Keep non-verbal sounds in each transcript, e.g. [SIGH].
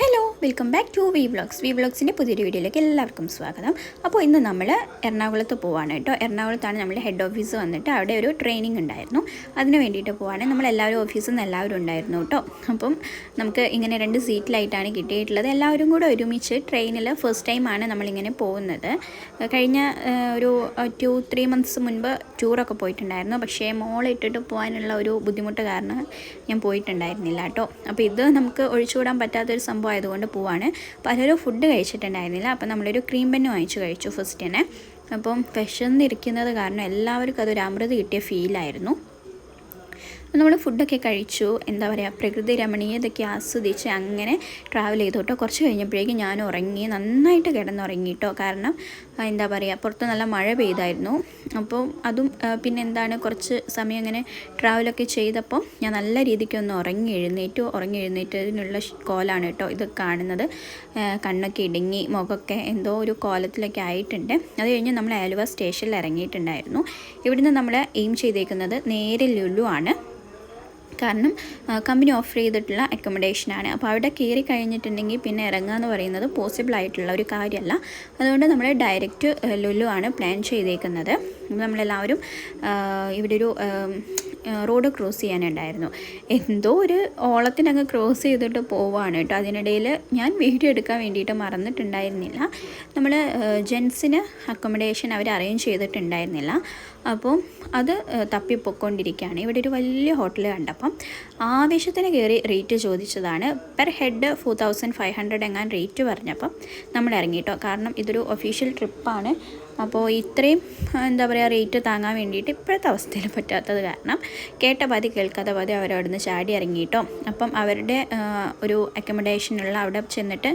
Hello. Welcome back to V vlogs V വ്ളോഗ്സിന്റെ പുതിയൊരു വീഡിയോയിലേക്ക് എല്ലാവർക്കും സ്വാഗതം. അപ്പോൾ ഇന്ന് നമ്മൾ എറണാകുളത്ത് പോവാണ് കേട്ടോ. എറണാകുളത്താണ് നമ്മുടെ ഹെഡ് ഓഫീസ് വന്നിട്ട് അവിടെ ഒരു ട്രെയിനിങ് ഉണ്ടായിരുന്നു. അതിന് വേണ്ടിയിട്ട് പോവാണ്. നമ്മൾ എല്ലാവരും ഓഫീസിൽ നിന്ന് എല്ലാവരും ഉണ്ടായിരുന്നു കേട്ടോ. അപ്പം നമുക്ക് ഇങ്ങനെ രണ്ട് സീറ്റിലായിട്ടാണ് കിട്ടിയിട്ടുള്ളത്. എല്ലാവരും കൂടെ ഒരുമിച്ച് ട്രെയിനിൽ ഫസ്റ്റ് ടൈമാണ് നമ്മളിങ്ങനെ പോകുന്നത്. കഴിഞ്ഞ ഒരു ടു ത്രീ മന്ത്സ് മുൻപ് ടൂറൊക്കെ പോയിട്ടുണ്ടായിരുന്നു. പക്ഷേ മോളിട്ടിട്ട് പോകാനുള്ള ഒരു ബുദ്ധിമുട്ട് കാരണം ഞാൻ പോയിട്ടുണ്ടായിരുന്നില്ല കേട്ടോ. അപ്പോൾ ഇത് നമുക്ക് ഒഴിച്ചുകൂടാൻ പറ്റാത്തൊരു സംഭവം ആയതുകൊണ്ട് പോവാണ്. പലരും ഫുഡ് കഴിച്ചിട്ടുണ്ടായിരുന്നില്ല. അപ്പോൾ നമ്മളൊരു ക്രീം ബന്ന് വാങ്ങിച്ചു കഴിച്ചു ഫസ്റ്റ് തന്നെ അപ്പം വിശന്നിരിക്കുന്നത് കാരണം എല്ലാവർക്കും അതൊരു അമൃത് കിട്ടിയ ഫീലായിരുന്നു നമ്മൾ ഫുഡൊക്കെ കഴിച്ചു. എന്താ പറയുക പ്രകൃതി രമണീയതൊക്കെ ആസ്വദിച്ച് അങ്ങനെ ട്രാവൽ ചെയ്തു കേട്ടോ കുറച്ച് കഴിഞ്ഞപ്പോഴേക്കും ഞാൻ ഉറങ്ങി. നന്നായിട്ട് കിടന്നുറങ്ങി കേട്ടോ കാരണം എന്താ പറയുക പുറത്ത് നല്ല മഴ പെയ്തായിരുന്നു. അപ്പോൾ അതും പിന്നെ എന്താണ് കുറച്ച് സമയം അങ്ങനെ ട്രാവലൊക്കെ ചെയ്തപ്പോൾ ഞാൻ നല്ല രീതിക്കൊന്ന് ഉറങ്ങി എഴുന്നേറ്റു. ഉറങ്ങി എഴുന്നേറ്റതിനുള്ള കോലാണ് കേട്ടോ ഇത് കാണുന്നത്. കണ്ണൊക്കെ ഇടുങ്ങി മുഖമൊക്കെ എന്തോ ഒരു കോലത്തിലൊക്കെ ആയിട്ടുണ്ട്. അത് കഴിഞ്ഞ് നമ്മൾ ആലുവ സ്റ്റേഷനിൽ ഇറങ്ങിയിട്ടുണ്ടായിരുന്നു. ഇവിടുന്ന് നമ്മൾ എയിം ചെയ്തേക്കുന്നത് നേരെ ലുലു ആണ്. കാരണം കമ്പനി ഓഫർ ചെയ്തിട്ടുള്ള അക്കോമഡേഷനാണ് അപ്പോൾ അവിടെ കയറി കഴിഞ്ഞിട്ടുണ്ടെങ്കിൽ പിന്നെ ഇറങ്ങുക എന്ന് പറയുന്നത് പോസിബിൾ ആയിട്ടുള്ള ഒരു കാര്യമല്ല. അതുകൊണ്ട് നമ്മൾ ഡയറക്റ്റ് ലുലു ആണ് പ്ലാൻ ചെയ്തേക്കുന്നത്. നമ്മളെല്ലാവരും ഇവിടെ ഒരു റോഡ് ക്രോസ് ചെയ്യാനുണ്ടായിരുന്നു. എന്തോ ഒരു ഓളത്തിനങ്ങ് ക്രോസ് ചെയ്തിട്ട് പോവാണ് കേട്ടോ. അതിനിടയിൽ ഞാൻ വീഡിയോ എടുക്കാൻ വേണ്ടിയിട്ട് മറന്നിട്ടുണ്ടായിരുന്നില്ല. നമ്മൾ ജെൻസിന് അക്കോമഡേഷൻ അവർ അറേഞ്ച് ചെയ്തിട്ടുണ്ടായിരുന്നില്ല. അപ്പോൾ അത് തപ്പിപ്പൊക്കൊണ്ടിരിക്കുകയാണ് ഇവിടെ ഒരു വലിയ ഹോട്ടൽ കണ്ടപ്പം ആവശ്യത്തിന് കയറി റേറ്റ് ചോദിച്ചതാണ്. Per head four thousand five hundred എങ്ങാൻ rate പറഞ്ഞപ്പം നമ്മൾ ഇറങ്ങിയിട്ടോ കാരണം ഇതൊരു ഒഫീഷ്യൽ ട്രിപ്പാണ് അപ്പോൾ ഇത്രയും എന്താ പറയുക റേറ്റ് താങ്ങാൻ വേണ്ടിയിട്ട് ഇപ്പോഴത്തെ അവസ്ഥയിൽ പറ്റാത്തത് കാരണം കേട്ട പാതി കേൾക്കാത്ത പാതി അവരവിടുന്ന് ചാടി ഇറങ്ങിയിട്ടോ. അപ്പം അവരുടെ ഒരു അക്കോമഡേഷനുള്ള അവിടെ ചെന്നിട്ട്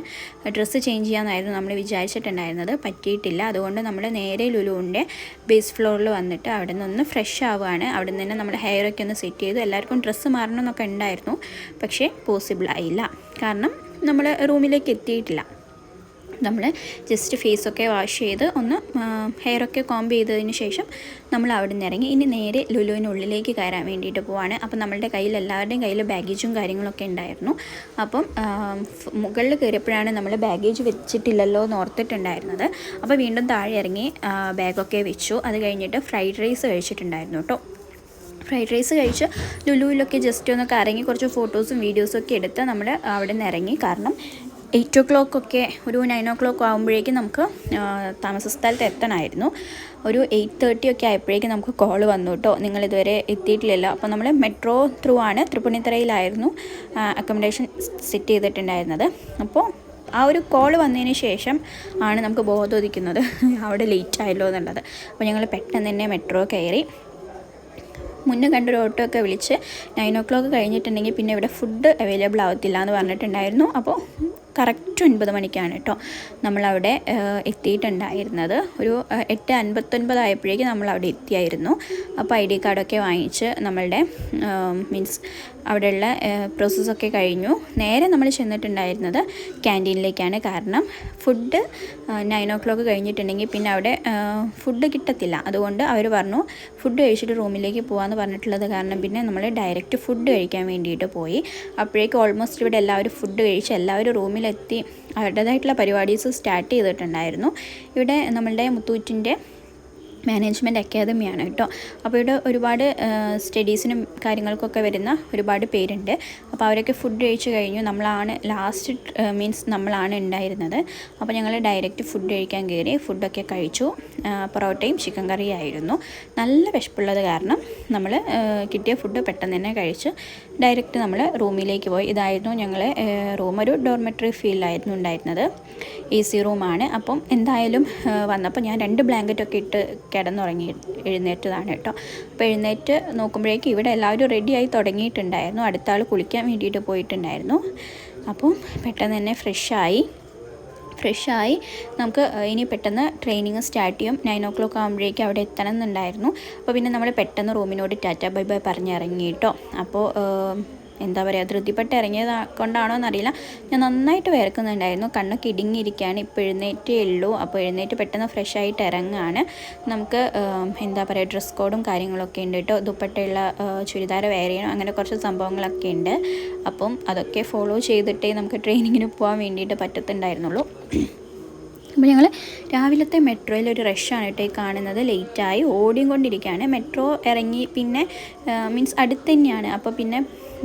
ഡ്രസ്സ് ചേഞ്ച് ചെയ്യാമെന്നായിരുന്നു നമ്മൾ വിചാരിച്ചിട്ടുണ്ടായിരുന്നത്. പറ്റിയിട്ടില്ല. അതുകൊണ്ട് നമ്മൾ നേരെ ലുലുവിന്റെ ബേസ് ഫ്ലോറിൽ വന്നിട്ട് അവിടെ നിന്ന് ഫ്രഷ് ആവുകയാണ്. അവിടെ നിന്ന് തന്നെ നമ്മൾ ഹെയറൊക്കെ ഒന്ന് സെറ്റ് ചെയ്തു. എല്ലാവർക്കും ഡ്രസ്സ് മാറണമെന്നൊക്കെ ഉണ്ടായിരുന്നു. പക്ഷേ പോസിബിൾ ആയില്ല. കാരണം നമ്മൾ റൂമിലേക്ക് എത്തിയിട്ടില്ല. നമ്മൾ ജസ്റ്റ് ഫേസൊക്കെ വാഷ് ചെയ്ത് ഒന്ന് ഹെയറൊക്കെ കോംബ് ചെയ്തതിന് ശേഷം നമ്മൾ അവിടെ നിന്ന് ഇറങ്ങി. ഇനി നേരെ ലുലുവിനുള്ളിലേക്ക് കയറാൻ വേണ്ടിയിട്ട് പോവാണ്. അപ്പം നമ്മളുടെ കയ്യിൽ എല്ലാവരുടെയും കയ്യിൽ ബാഗേജും കാര്യങ്ങളൊക്കെ ഉണ്ടായിരുന്നു. അപ്പം മുകളിൽ കയറിയപ്പോഴാണ് നമ്മൾ ബാഗേജ് വെച്ചിട്ടില്ലല്ലോ എന്ന് ഓർത്തിട്ടുണ്ടായിരുന്നത്. അപ്പോൾ വീണ്ടും താഴെ ഇറങ്ങി ബാഗൊക്കെ വെച്ചു. അത് കഴിഞ്ഞിട്ട് ഫ്രൈഡ് റൈസ് കഴിച്ചിട്ടുണ്ടായിരുന്നു കേട്ടോ. ഫ്രൈഡ് റൈസ് കഴിച്ച് ലുലുവിലൊക്കെ ജസ്റ്റ് ഒന്ന് കറങ്ങി കുറച്ച് ഫോട്ടോസും വീഡിയോസും ഒക്കെ എടുത്ത് നമ്മൾ അവിടെ നിന്ന് ഇറങ്ങി. കാരണം എയ്റ്റ് ഒ ക്ലോക്ക് ഒക്കെ ഒരു നയൻ ഒ ക്ലോക്ക് ആകുമ്പോഴേക്കും നമുക്ക് താമസ സ്ഥലത്ത് എത്തണമായിരുന്നു. ഒരു എയ്റ്റ് തേർട്ടി ഒക്കെ ആയപ്പോഴേക്കും നമുക്ക് കോൾ വന്നു കേട്ടോ. നിങ്ങളിതുവരെ എത്തിയിട്ടില്ലല്ലോ. അപ്പോൾ നമ്മൾ മെട്രോ ത്രൂ ആണ് തൃപ്പൂണിത്തറയിലായിരുന്നു അക്കോമഡേഷൻ സെറ്റ് ചെയ്തിട്ടുണ്ടായിരുന്നത്. അപ്പോൾ ആ ഒരു കോൾ വന്നതിന് ശേഷം ആണ് നമുക്ക് ബോധോദിക്കുന്നത്. [LAUGHS] അവിടെ ലേറ്റ് ആയല്ലോ എന്നുള്ളത്. അപ്പോൾ ഞങ്ങൾ പെട്ടെന്ന് തന്നെ മെട്രോ കയറി. മുന്നേ കണ്ടൊരു ഓട്ടോ ഒക്കെ വിളിച്ച് നയൻ ഒ ക്ലോക്ക് കഴിഞ്ഞിട്ടുണ്ടെങ്കിൽ പിന്നെ ഇവിടെ ഫുഡ് അവൈലബിൾ ആവത്തില്ല എന്ന് പറഞ്ഞിട്ടുണ്ടായിരുന്നു. അപ്പോൾ കറക്റ്റ് ഒൻപത് മണിക്കാണ് കേട്ടോ നമ്മളവിടെ എത്തിയിട്ടുണ്ടായിരുന്നത്. ഒരു എട്ട് അൻപത്തൊൻപതായപ്പോഴേക്കും നമ്മൾ അവിടെ എത്തിയായിരുന്നു. അപ്പോൾ ഐ ഡി കാർഡൊക്കെ വാങ്ങിച്ച് നമ്മളുടെ മീൻസ് അവിടെയുള്ള പ്രോസസ്സൊക്കെ കഴിഞ്ഞു. നേരെ നമ്മൾ ചെന്നിട്ടുണ്ടായിരുന്നത് ക്യാന്റീനിലേക്കാണ് കാരണം ഫുഡ് നയൻ ഓ ക്ലോക്ക് കഴിഞ്ഞിട്ടുണ്ടെങ്കിൽ പിന്നെ അവിടെ ഫുഡ് കിട്ടത്തില്ല. അതുകൊണ്ട് അവർ പറഞ്ഞു ഫുഡ് കഴിച്ചിട്ട് റൂമിലേക്ക് പോകാമെന്ന് പറഞ്ഞിട്ടുള്ളത് കാരണം പിന്നെ നമ്മൾ ഡയറക്റ്റ് ഫുഡ് കഴിക്കാൻ വേണ്ടിയിട്ട് പോയി. അപ്പോഴേക്കും ഓൾമോസ്റ്റ് ഇവിടെ എല്ലാവരും ഫുഡ് കഴിച്ച് എല്ലാവരും റൂമിലെത്തി അവരുടേതായിട്ടുള്ള പരിപാടീസ് സ്റ്റാർട്ട് ചെയ്തിട്ടുണ്ടായിരുന്നു. ഇവിടെ നമ്മളുടെ മുത്തൂറ്റിന്റെ മാനേജ്മെന്റ് അക്കാദമിയാണ് കേട്ടോ. അപ്പോൾ ഇവിടെ ഒരുപാട് സ്റ്റഡീസിനും കാര്യങ്ങൾക്കൊക്കെ വരുന്ന ഒരുപാട് പേരുണ്ട്. അപ്പോൾ അവരൊക്കെ ഫുഡ് കഴിച്ചു കഴിഞ്ഞു. നമ്മളാണ് ലാസ്റ്റ് മീൻസ് നമ്മളാണ് ഉണ്ടായിരുന്നത്. അപ്പോൾ ഞങ്ങൾ ഡയറക്റ്റ് ഫുഡ് കഴിക്കാൻ കയറി ഫുഡൊക്കെ കഴിച്ചു. പൊറോട്ടയും ചിക്കൻ കറിയും ആയിരുന്നു. നല്ല വിശപ്പുള്ളത് കാരണം നമ്മൾ കിട്ടിയ ഫുഡ് പെട്ടെന്ന് തന്നെ കഴിച്ച്. ഡയറക്റ്റ് നമ്മൾ റൂമിലേക്ക് പോയി. ഇതായിരുന്നു ഞങ്ങൾ റൂം ഒരു ഡോർമെറ്ററി ഫീലായിരുന്നു ഉണ്ടായിരുന്നത്. എ സി റൂമാണ്. അപ്പം എന്തായാലും വന്നപ്പോൾ ഞാൻ രണ്ട് ബ്ലാങ്കറ്റൊക്കെ ഇട്ട് കിടന്നുറങ്ങി എഴുന്നേറ്റതാണ് കേട്ടോ. അപ്പോൾ എഴുന്നേറ്റ് നോക്കുമ്പോഴേക്കും ഇവിടെ എല്ലാവരും റെഡിയായി തുടങ്ങിയിട്ടുണ്ടായിരുന്നു. അടുത്ത ആൾ കുളിക്കാൻ വേണ്ടിയിട്ട് പോയിട്ടുണ്ടായിരുന്നു. അപ്പം പെട്ടെന്ന് തന്നെ ഫ്രഷായി. ഫ്രഷായി നമുക്ക് ഇനി പെട്ടെന്ന് ട്രെയിനിങ് സ്റ്റാർട്ട് ചെയ്യും. നയൻ ഓ ക്ലോക്ക് ആകുമ്പോഴേക്കും അവിടെ എത്തണം എന്നുണ്ടായിരുന്നു. അപ്പോൾ പിന്നെ നമ്മൾ പെട്ടെന്ന് റൂമിനോട് ടാറ്റ ബൈ ബൈ പറഞ്ഞിറങ്ങി കേട്ടോ. അപ്പോൾ എന്താ പറയുക ധൃതിപ്പെട്ട് ഇറങ്ങിയത് കൊണ്ടാണോ എന്നറിയില്ല. ഞാൻ നന്നായിട്ട് വിയർക്കുന്നുണ്ടായിരുന്നു. കണ്ണൊക്കെ ഇടുങ്ങിയിരിക്കുകയാണ് ഇപ്പോൾ എഴുന്നേറ്റേ ഉള്ളൂ. അപ്പോൾ എഴുന്നേറ്റ് പെട്ടെന്ന് ഫ്രഷ് ആയിട്ട് ഇറങ്ങുകയാണ്. നമുക്ക് എന്താ പറയുക ഡ്രസ് കോഡും കാര്യങ്ങളൊക്കെ ഉണ്ട് കേട്ടോ. ദുപ്പട്ടയുള്ള ചുരിദാർ വെയർ ചെയ്യണം. അങ്ങനെ കുറച്ച് സംഭവങ്ങളൊക്കെ ഉണ്ട്. അപ്പം അതൊക്കെ ഫോളോ ചെയ്തിട്ടേ നമുക്ക് ട്രെയിനിങ്ങിന് പോകാൻ വേണ്ടിയിട്ട് പറ്റത്തുണ്ടായിരുന്നുള്ളൂ. അപ്പോൾ ഞങ്ങൾ രാവിലത്തെ മെട്രോയിൽ ഒരു റഷാണ് കേട്ടോ ഈ കാണുന്നത്. ലേറ്റായി ഓടിയും കൊണ്ടിരിക്കുകയാണ്. മെട്രോ ഇറങ്ങി പിന്നെ മീൻസ് അടുത്ത് തന്നെയാണ്. അപ്പോൾ പിന്നെ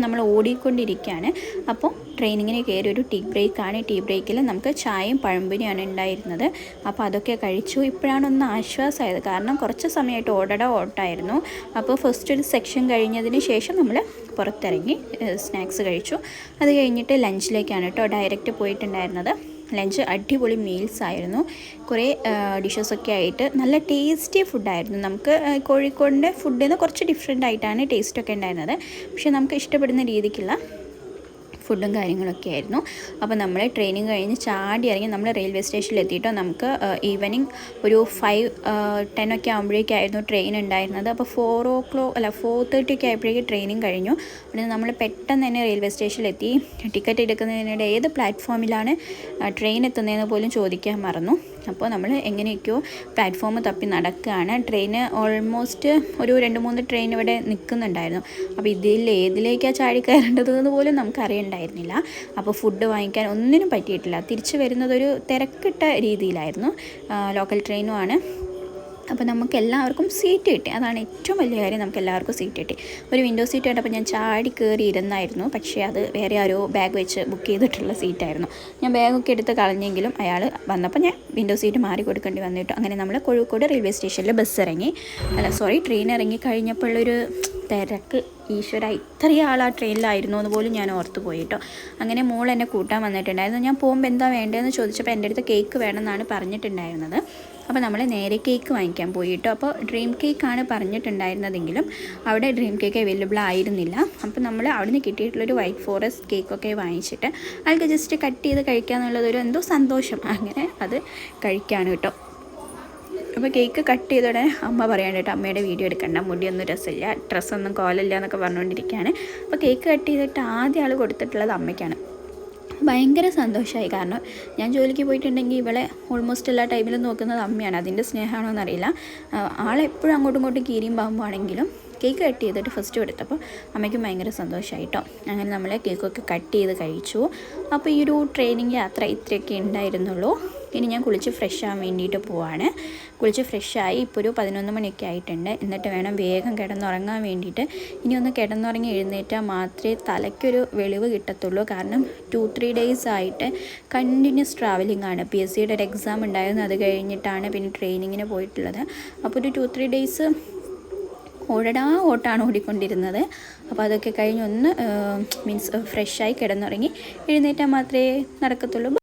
നമ്മൾ ഓടിക്കൊണ്ടിരിക്കുകയാണ്. അപ്പോൾ ട്രെയിനിങ്ങിന് കയറി ഒരു ടീ ബ്രേക്കാണ്. ടീ ബ്രേക്കിൽ നമുക്ക് ചായയും പഴംപൊരിയാണ് ഉണ്ടായിരുന്നത്. അപ്പോൾ അതൊക്കെ കഴിച്ചു. ഇപ്പോഴാണ് ഒന്ന് ആശ്വാസമായത്. കാരണം കുറച്ച് സമയമായിട്ട് ഓടട ഓട്ടായിരുന്നു. അപ്പോൾ ഫസ്റ്റ് ഒരു സെക്ഷൻ കഴിഞ്ഞതിന് ശേഷം നമ്മൾ പുറത്തിറങ്ങി സ്നാക്സ് കഴിച്ചു. അത് കഴിഞ്ഞിട്ട് ലഞ്ചിലേക്കാണ് കേട്ടോ ഡയറക്റ്റ് പോയിട്ടുണ്ടായിരുന്നത്. ലഞ്ച് അടിപൊളി മീൽസ് ആയിരുന്നു. കുറേ ഡിഷസൊക്കെ ആയിട്ട് നല്ല ടേസ്റ്റി ഫുഡായിരുന്നു നമുക്ക് കോഴിക്കോടിന്റെ ഫുഡിൽ നിന്ന് കുറച്ച് ഡിഫറെന്റ് ആയിട്ടാണ് ടേസ്റ്റൊക്കെ ഉണ്ടായിരുന്നത്. പക്ഷേ നമുക്ക് ഇഷ്ടപ്പെടുന്ന രീതിക്കുള്ള ഫുഡും കാര്യങ്ങളൊക്കെ ആയിരുന്നു. അപ്പോൾ നമ്മൾ ട്രെയിനിങ് കഴിഞ്ഞ് ചാടി ഇറങ്ങി നമ്മൾ റെയിൽവേ സ്റ്റേഷനിൽ എത്തിയിട്ടോ. നമുക്ക് ഈവനിങ് ഒരു ഫൈവ് ടെൻ ഒക്കെ ആകുമ്പോഴേക്കായിരുന്നു ട്രെയിൻ ഉണ്ടായിരുന്നത്. അപ്പോൾ ഫോർ ഓ ക്ലോ അല്ല ഫോർ തേർട്ടി ഒക്കെ ആയപ്പോഴേക്കും ട്രെയിനിങ് കഴിഞ്ഞു. അവിടെ നമ്മൾ പെട്ടെന്ന് തന്നെ റെയിൽവേ സ്റ്റേഷനിലെത്തി ടിക്കറ്റ് എടുക്കുന്നതിനിടെ ഏത് പ്ലാറ്റ്ഫോമിലാണ് ട്രെയിൻ എത്തുന്നതെന്ന് പോലും ചോദിക്കാൻ മറന്നു. അപ്പോൾ നമ്മൾ എങ്ങനെയൊക്കെയോ പ്ലാറ്റ്ഫോം തപ്പി നടക്കുകയാണ്. ട്രെയിന് ഓൾമോസ്റ്റ് ഒരു രണ്ട് മൂന്ന് ട്രെയിൻ ഇവിടെ നിൽക്കുന്നുണ്ടായിരുന്നു. അപ്പോൾ ഇതിൽ ഏതിലേക്കാണ് ചാടി കയറേണ്ടതെന്ന് പോലും നമുക്ക് അറിയണ്ടായിരുന്നില്ല. അപ്പോൾ ഫുഡ് വാങ്ങിക്കാൻ ഒന്നിനും പറ്റിയിട്ടില്ല. തിരിച്ചു വരുന്നതൊരു തിരക്കിട്ട രീതിയിലായിരുന്നു. ലോക്കൽ ട്രെയിനുമാണ് അപ്പോൾ നമുക്ക് എല്ലാവർക്കും സീറ്റ് കിട്ടി. അതാണ് ഏറ്റവും വലിയ കാര്യം നമുക്ക് എല്ലാവർക്കും സീറ്റ് കിട്ടി. ഒരു വിൻഡോ സീറ്റ് കണ്ടപ്പോൾ ഞാൻ ചാടി കയറി ഇരുന്നായിരുന്നു. പക്ഷേ അത് വേറെ ആരോ ബാഗ് വെച്ച് ബുക്ക് ചെയ്തിട്ടുള്ള സീറ്റായിരുന്നു ഞാൻ ബാഗൊക്കെ എടുത്ത് കളഞ്ഞെങ്കിലും അയാൾ വന്നപ്പോൾ ഞാൻ വിൻഡോ സീറ്റ് മാറി കൊടുക്കേണ്ടി വന്നിട്ടു. അങ്ങനെ നമ്മൾ കോഴിക്കോട് റെയിൽവേ സ്റ്റേഷനിൽ ബസ് ഇറങ്ങി. അല്ല സോറി ട്രെയിൻ ഇറങ്ങി കഴിഞ്ഞപ്പോഴൊരു തിരക്ക്. ഈശ്വര ഇത്രയും ആൾ ആ ട്രെയിനിലായിരുന്നു എന്ന് പോലും ഞാൻ ഓർത്തു പോയിട്ടോ അങ്ങനെ മോൾ എന്നെ കൂട്ടാൻ വന്നിട്ടുണ്ടായിരുന്നു. ഞാൻ പോകുമ്പോൾ എന്താ വേണ്ടതെന്ന് ചോദിച്ചപ്പോൾ എന്റെ അടുത്ത് കേക്ക് വേണമെന്നാണ് പറഞ്ഞിട്ടുണ്ടായിരുന്നത്. അപ്പോൾ നമ്മൾ നേരെ കേക്ക് വാങ്ങിക്കാൻ പോയി കേട്ടോ. അപ്പോൾ ഡ്രീം കേക്കാണ് പറഞ്ഞിട്ടുണ്ടായിരുന്നതെങ്കിലും അവിടെ ഡ്രീം കേക്ക് അവൈലബിൾ ആയിരുന്നില്ല. അപ്പോൾ നമ്മൾ അവിടെ നിന്ന് കിട്ടിയിട്ടുള്ളൊരു വൈറ്റ് ഫോറസ്റ്റ് കേക്കൊക്കെ വാങ്ങിച്ചിട്ട് ആൾക്ക് ജസ്റ്റ് കട്ട് ചെയ്ത് കഴിക്കുക എന്നുള്ളതൊരു എന്തോ സന്തോഷം. അങ്ങനെ അത് കഴിക്കുകയാണ് കേട്ടോ. അപ്പോൾ കേക്ക് കട്ട് ചെയ്തോടെ അമ്മ പറയാൻ കേട്ടോ അമ്മയുടെ വീഡിയോ എടുക്കണ്ട മുടിയൊന്നും രസമില്ല ഡ്രസ്സൊന്നും കോലല്ല എന്നൊക്കെ പറഞ്ഞുകൊണ്ടിരിക്കുകയാണ്. അപ്പോൾ കേക്ക് കട്ട് ചെയ്തിട്ട് ആദ്യം ആൾ കൊടുത്തിട്ടുള്ളത് അമ്മയ്ക്കാണ്. ഭയങ്കര സന്തോഷമായി. കാരണം ഞാൻ ജോലിക്ക് പോയിട്ടുണ്ടെങ്കിൽ ഇവളെ ഓൾമോസ്റ്റ് എല്ലാ ടൈമിലും നോക്കുന്നത് അമ്മയാണ്. അതിന്റെ സ്നേഹമാണോ എന്നറിയില്ല. ആളെപ്പോഴും അങ്ങോട്ടും ഇങ്ങോട്ടും കീരിയും പാകുമ്പോഴാണെങ്കിലും കേക്ക് കട്ട് ചെയ്തിട്ട് ഫസ്റ്റ് കൊടുത്തപ്പോൾ അമ്മയ്ക്കും ഭയങ്കര സന്തോഷമായിട്ടോ അങ്ങനെ നമ്മൾ കേക്കൊക്കെ കട്ട് ചെയ്ത് കഴിച്ചു. അപ്പോൾ ഈ ഒരു ട്രെയിനിങ് യാത്ര ഇത്രയൊക്കെ ഉണ്ടായിരുന്നുള്ളൂ. ഇനി ഞാൻ കുളിച്ച് ഫ്രഷ് ആവാൻ വേണ്ടിയിട്ട് പോവാണ്. കുളിച്ച് ഫ്രഷായി ഇപ്പോൾ ഒരു പതിനൊന്ന് മണിയൊക്കെ ആയിട്ടുണ്ട്. എന്നിട്ട് വേണം വേഗം കിടന്നുറങ്ങാൻ വേണ്ടിയിട്ട്. ഇനി ഒന്ന് കിടന്നുറങ്ങി എഴുന്നേറ്റാൽ മാത്രമേ തലയ്ക്കൊരു വെളിവ് കിട്ടത്തുള്ളൂ. കാരണം ടു ത്രീ ഡേയ്സ് ആയിട്ട് കണ്ടിന്യൂസ് ട്രാവലിംഗ് ആണ്. പി എസ് സിയുടെ ഒരു എക്സാം ഉണ്ടായിരുന്നു. അത് കഴിഞ്ഞിട്ടാണ് പിന്നെ ട്രെയിനിങ്ങിന് പോയിട്ടുള്ളത്. അപ്പോൾ ഒരു ടു ത്രീ ഡേയ്സ് ഓടടാ ഓട്ടാണ് ഓടിക്കൊണ്ടിരുന്നത്. അപ്പോൾ അതൊക്കെ കഴിഞ്ഞ് ഒന്ന് മീൻസ് ഫ്രഷായി കിടന്നുറങ്ങി എഴുന്നേറ്റാൽ മാത്രമേ നടക്കത്തുള്ളൂ.